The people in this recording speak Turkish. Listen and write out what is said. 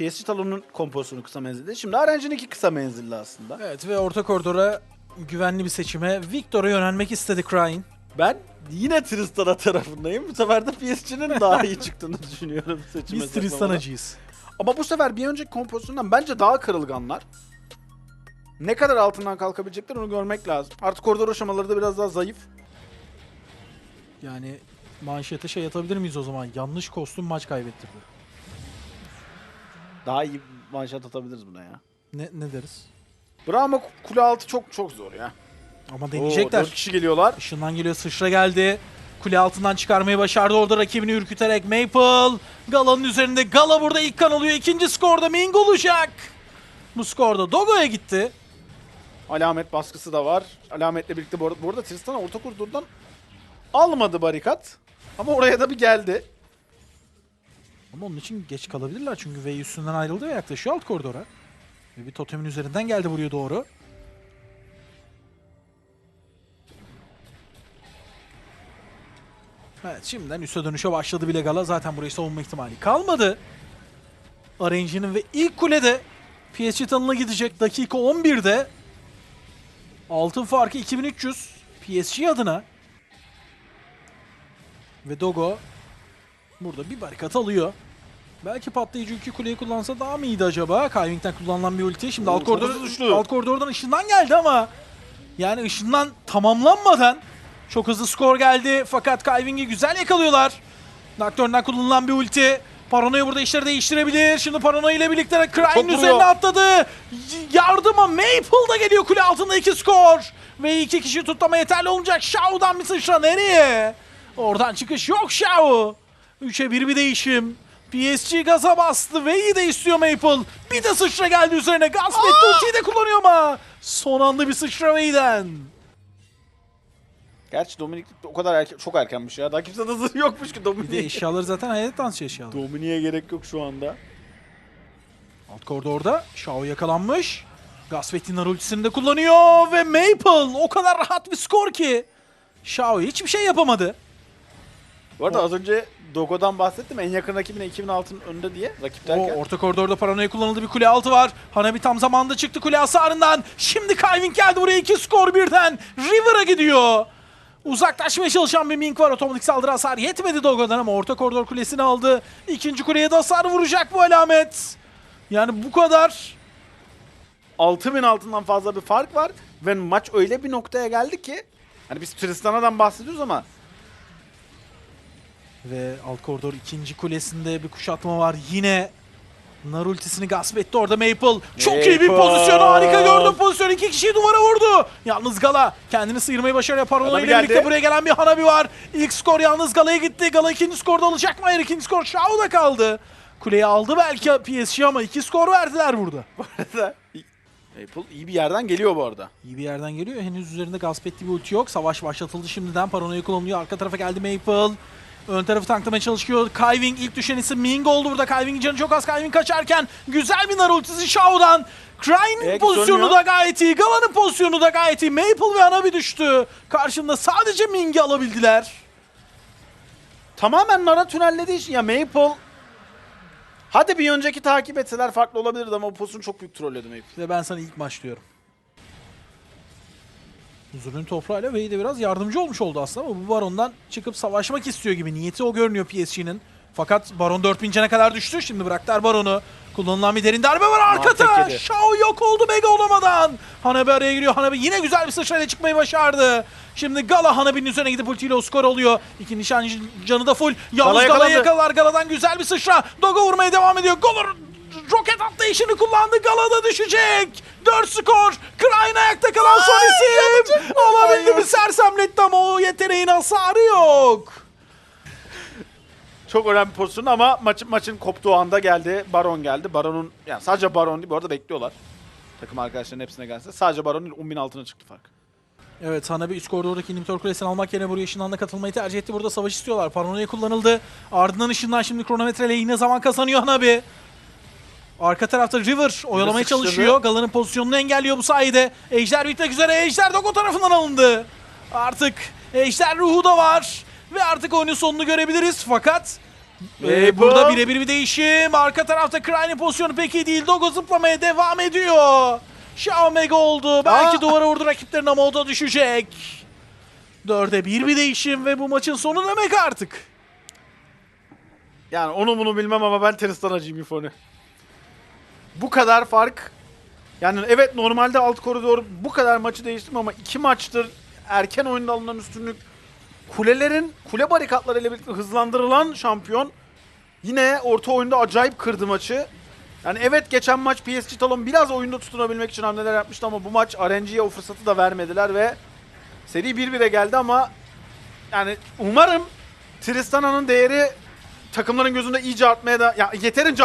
PSG Talon'un kompozisyonu kısa menzilli. Şimdi RNG'ninki kısa menzilli aslında. Evet ve orta koridora güvenli bir seçime Victor'a yönelmek istedi Krain. Ben yine Tristan'a tarafındayım. Bu sefer de PSG'nin daha iyi çıktığını düşünüyorum seçime. Biz. Tristan'acıyız. Ama bu sefer bir önceki kompozisyondan bence daha kırılganlar. Ne kadar altından kalkabilecekler onu görmek lazım. Artık koridor aşamaları da biraz daha zayıf. Yani manşete şey atabilir miyiz o zaman? Yanlış kostüm maç kaybettirdi. Daha iyi manşet atabiliriz buna ya. Ne, ne deriz? Brahma kule altı çok çok zor ya. Ama Oo, deneyecekler. dört kişi geliyorlar. Işından geliyor sıçra geldi. Kule altından çıkarmayı başardı orada rakibini ürküterek Maple. Gala'nın üzerinde. Gala burada ilk kan alıyor. İkinci skorda Ming olacak. Bu skorda Dogo'ya gitti. Alamet baskısı da var. Alametle birlikte bu arada, bu arada Tristan orta koridordan almadı barikat. Ama oraya da bir geldi. Ama onun için geç kalabilirler çünkü V üstünden ayrıldı ve yaklaşıyor alt koridora. Ve bir totemin üzerinden geldi buraya doğru. Evet şimdiden üste dönüşe başladı bile Gala. Zaten burayı savunma ihtimali kalmadı. RNG'nin ve ilk kulede PSG tanına gidecek dakika 11'de. Altın farkı 2300 PSG adına. Ve Dogo Burada bir barikat alıyor. Belki patlayıcı ülke kuleyi kullansa daha mı iyiydi acaba? Kyling'den kullanılan bir ulti. Şimdi Oo, alt, koridor, alt koridordan ışından geldi ama yani ışından tamamlanmadan çok hızlı skor geldi. Fakat Kyling'i güzel yakalıyorlar. Nocturne'dan kullanılan bir ulti. Paranoya burada işleri değiştirebilir. Şimdi Paranoya ile birlikte vuruyor. üzerine atladı. Y- Yardıma Maple da geliyor kule altında iki skor. Ve iki kişi tutlama yeterli olacak. Shao'dan bir sıçra nereye? Oradan çıkış yok Shao. 3'e 1 bir değişim. PSG gaza bastı ve iyi de istiyor Maple. Bir de sıçra geldi üzerine. Gasmet ultiyi de kullanıyor ama. Son anda bir sıçra Vey'den. Gerçi Dominik o kadar erken, çok erkenmiş ya. Daha kimse hızı yokmuş ki Bir de Dominik'e. eşyaları zaten hayalet dansı eşyaları. Dominik'e gerek yok şu anda. Alt koridorda Shao yakalanmış. Gasvet'in ultisini de kullanıyor ve Maple o kadar rahat bir skor ki. Shao hiçbir şey yapamadı. Bu arada az önce Dogo'dan bahsettim. En yakın rakibine 2000 altın önde diye. Rakip O derken. orta koridorda paranoya kullanıldı bir kule altı var. Hanabi tam zamanda çıktı kule hasarından. Şimdi Kyving geldi buraya iki skor birden. River'a gidiyor. Uzaklaşmaya çalışan bir Mink var. Otomatik saldırı hasar yetmedi Dogo'dan ama orta koridor kulesini aldı. İkinci kuleye de hasar vuracak bu alamet. Yani bu kadar 6000 altından fazla bir fark var. Ve maç öyle bir noktaya geldi ki. Hani biz Tristana'dan bahsediyoruz ama Ve alt koridor ikinci kulesinde bir kuşatma var. Yine Nar ultisini gasp etti orada Maple. Çok iyi bir Maple. pozisyon. Harika gördüm pozisyon. İki kişiyi duvara vurdu. Yalnız Gala kendini sıyırmayı başarıyor. Parola ile birlikte buraya gelen bir Hanabi var. İlk skor yalnız Gala'ya gitti. Gala ikinci skorda alacak mı? Hayır ikinci skor Shao'da kaldı. Kuleyi aldı belki PSG ama iki skor verdiler burada. Maple iyi bir yerden geliyor bu arada. İyi bir yerden geliyor. Henüz üzerinde gasp ettiği bir ulti yok. Savaş başlatıldı şimdiden. Paranoya kullanılıyor. Arka tarafa geldi Maple. Ön tarafı tanklamaya çalışıyor. Kyving ilk düşen isim Ming oldu burada. Kyving'in canı çok az. Kyving kaçarken güzel bir nar ultisi Shao'dan. Cry'nin Ayak pozisyonu dönüyor. da gayet iyi. Gala'nın pozisyonu da gayet iyi. Maple ve Hanabi düştü. Karşında sadece Ming'i alabildiler. Tamamen Nara tünellediği için ya Maple Hadi bir önceki takip etseler farklı olabilirdi ama bu pozisyon çok büyük trolledi Maple. Ve ben sana ilk maç diyorum. Huzurun toprağıyla Vey de biraz yardımcı olmuş oldu aslında ama bu Baron'dan çıkıp savaşmak istiyor gibi. Niyeti o görünüyor PSG'nin. Fakat Baron 4000 cana kadar düştü. Şimdi bıraktılar Baron'u. Kullanılan bir derin darbe var arkada. Shao yok oldu Mega olamadan. Hanabi araya giriyor. Hanabi yine güzel bir sıçrayla çıkmayı başardı. Şimdi Gala Hanabi'nin üzerine gidip ultiyle o skor oluyor. İki nişancı canı da full. Yalnız Gala Gala'yı yakalandı. yakalar. Gala'dan güzel bir sıçra. Dogo vurmaya devam ediyor. Golur roket atlayışını kullandı. Gala'da düşecek. 4 skor. Krayn ayakta kalan son isim. Alabildi mi sersemletti ama o yeteneğin hasarı yok. Çok önemli pozisyon ama maçın maçın koptuğu anda geldi. Baron geldi. Baron'un yani sadece Baron değil bu arada bekliyorlar. Takım arkadaşlarının hepsine gelse. Sadece Baron değil 10.000 altına çıktı fark. Evet Hanabi üst koridordaki inhibitor kulesini almak yerine buraya ışınlanla katılmayı tercih etti. Burada savaş istiyorlar. Paranoya kullanıldı. Ardından ışından şimdi kronometreyle yine zaman kazanıyor Hanabi. Arka tarafta River oyalamaya sıkıştırdı. çalışıyor. Gala'nın pozisyonunu engelliyor bu sayede. Ejder bitmek üzere. Ejder Dogo tarafından alındı. Artık Ejder ruhu da var. Ve artık oyunun sonunu görebiliriz. Fakat Maple. burada birebir bir değişim. Arka tarafta Cry'nin pozisyonu pek iyi değil. Dogo zıplamaya devam ediyor. Shao Mega oldu. Belki Aa. duvara vurdu rakiplerin ama o da düşecek. Dörde bir bir değişim ve bu maçın sonu demek artık. Yani onu bunu bilmem ama ben Tristan'cıyım acıyım Yufone. Bu kadar fark. Yani evet normalde alt koridor bu kadar maçı değiştim ama iki maçtır erken oyunda alınan üstünlük kulelerin kule barikatları ile birlikte hızlandırılan şampiyon yine orta oyunda acayip kırdı maçı. Yani evet geçen maç PSG Talon biraz oyunda tutunabilmek için hamleler yapmıştı ama bu maç RNG'ye o fırsatı da vermediler ve seri 1-1'e geldi ama yani umarım Tristana'nın değeri takımların gözünde iyice artmaya da ya yeterince